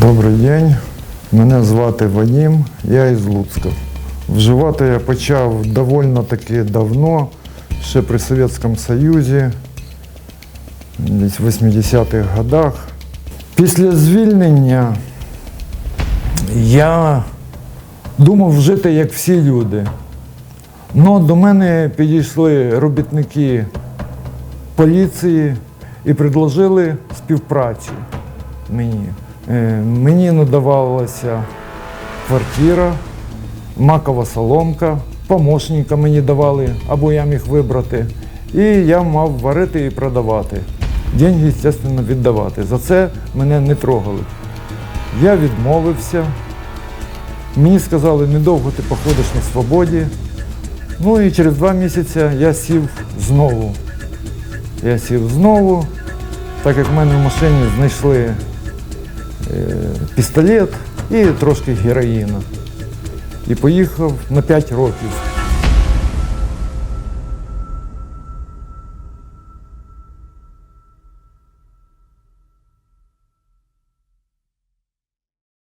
Добрий день. Мене звати Вадим, я із Луцька. Вживати я почав доволі таки давно, ще при Совєтському Союзі, десь в 80-х годах. Після звільнення я думав жити як всі люди. Но до мене підійшли робітники поліції і предложили співпрацю мені. Е, Мені надавалася квартира, макова соломка, помощника мені давали, або я міг вибрати. І я мав варити і продавати. Деньги, звісно, віддавати. За це мене не трогали. Я відмовився. Мені сказали, недовго ти походиш на свободі. Ну і через два місяці я сів знову. Я сів знову, так як в мене в машині знайшли пістолет і трошки героїна. І поїхав на 5 років.